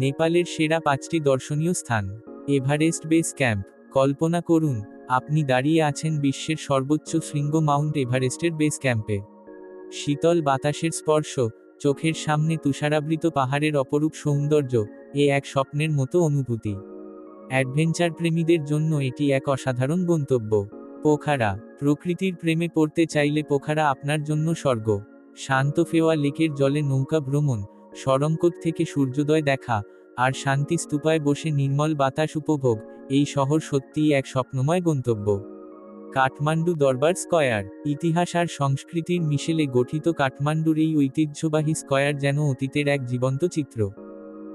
নেপালের সেরা পাঁচটি দর্শনীয় স্থান। Everest base camp. কল্পনা করুন, আপনি দাঁড়িয়ে আছেন বিশ্বের সর্বোচ্চ শৃঙ্গ মাউন্ট এভারেস্টের বেস ক্যাম্পে। শীতল বাতাসের স্পর্শ, চোখের সামনে তুষারাবৃত পাহাড়ের অপরূপ সৌন্দর্য, এ এক স্বপ্নের মতো অনুভূতি। অ্যাডভেঞ্চার প্রেমীদের জন্য এটি এক অসাধারণ গন্তব্য। পোখারা, প্রকৃতির প্রেমে পড়তে চাইলে পোখারা আপনার জন্য স্বর্গ। শান্ত ফেওয়া লেকের জলে নৌকা ভ্রমণ সরঙ্কট থেকে সূর্যোদয় দেখা, আর শান্তি স্তূপায় বসে নির্মল বাতাস উপভোগ, এই শহর সত্যিই এক স্বপ্নময় গন্তব্য। কাঠমান্ডু দরবার স্কয়ার, ইতিহাস আর সংস্কৃতির মিশেলে গঠিত কাঠমান্ডুর এই ঐতিহ্যবাহী স্কয়ার যেন অতীতের এক জীবন্ত চিত্র।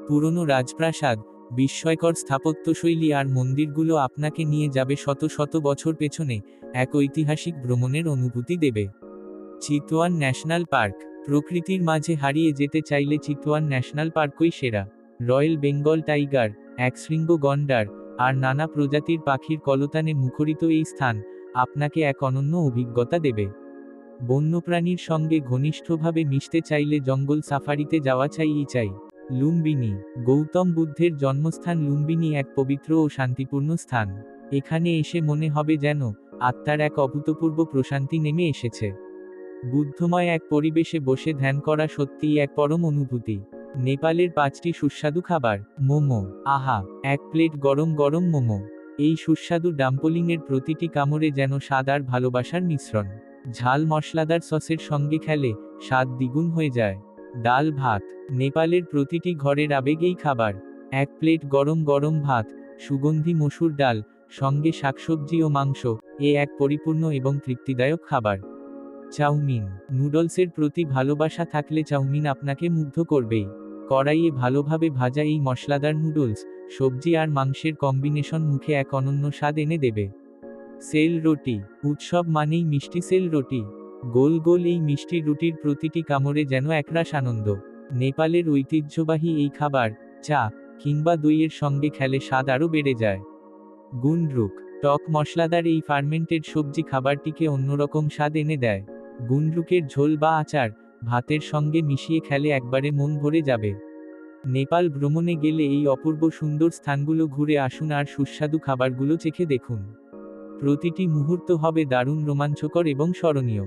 পুরনো রাজপ্রাসাদ, বিস্ময়কর স্থাপত্যশৈলী আর মন্দিরগুলো আপনাকে নিয়ে যাবে শত শত বছর পেছনে, এক ঐতিহাসিক ভ্রমণের অনুভূতি দেবে। চিতওয়ান ন্যাশনাল পার্ক প্রকৃতির মাঝে হারিয়ে যেতে চাইলে চিতওয়ান ন্যাশনাল পার্কই সেরা। রয়্যাল বেঙ্গল টাইগার, একশৃঙ্গ গন্ডার আর নানা প্রজাতির পাখির কলতানে মুখরিত এই স্থান আপনাকে এক অনন্য অভিজ্ঞতা দেবে। বন্যপ্রাণীর সঙ্গে ঘনিষ্ঠভাবে মিশতে চাইলে জঙ্গল সাফারিতে যাওয়া চাইই চাই। লুম্বিনী, গৌতম বুদ্ধের জন্মস্থান লুম্বিনী এক পবিত্র ও শান্তিপূর্ণ স্থান। এখানে এসে মনে হবে যেন আত্মার এক অভূতপূর্ব প্রশান্তি নেমে এসেছে। বুদ্ধময় এক পরিবেশে বসে ধ্যান করা সত্যিই এক পরম অনুভূতি। নেপালের পাঁচটি সুস্বাদু খাবার, মোমো, আহা, এক প্লেট গরম গরম মোমো। এই সুস্বাদু ডাম্পলিংয়ের প্রতিটি কামড়ে যেন স্বাদ আর ভালোবাসার মিশ্রণ। ঝাল মশলাদার সসের সঙ্গে খেলে স্বাদ দ্বিগুণ হয়ে যায়। ডাল ভাত, নেপালের প্রতিটি ঘরের আবেগেই খাবার। এক প্লেট গরম গরম ভাত, সুগন্ধি মসুর ডাল, সঙ্গে শাকসবজি ও মাংস, এ এক পরিপূর্ণ এবং তৃপ্তিদায়ক খাবার। চাউমিন। নুডলসের প্রতি ভালোবাসা থাকলে চাউমিন আপনাকে মুগ্ধ করবেই। কড়াইয়ে ভালোভাবে ভাজা এই মশলাদার নুডলস, সবজি আর মাংসের কম্বিনেশন মুখে এক অনন্য স্বাদ এনে দেবে। সেল রুটি, উৎসব মানেই মিষ্টি সেল রুটি। গোল গোল এই মিষ্টি রুটির প্রতিটি কামড়ে যেন একরাশ আনন্দ। নেপালের ঐতিহ্যবাহী এই খাবার, চা, কিংবা দইয়ের সঙ্গে খেলে স্বাদ আরও বেড়ে যায়। গুন্ডরুক, টক মশলাদার এই ফার্মেন্টেড সবজি খাবারটিকে অন্যরকম স্বাদ এনে দেয়। গুন্ডরুকের ঝোল বা আচার ভাতের সঙ্গে মিশিয়ে খেলে একবারে মন ভরে যাবে। নেপাল ভ্রমণে গেলে এই অপূর্ব সুন্দর স্থানগুলো ঘুরে আসুন আর সুস্বাদু খাবারগুলো চেখে দেখুন। প্রতিটি মুহূর্ত হবে দারুণ রোমাঞ্চকর এবং স্মরণীয়।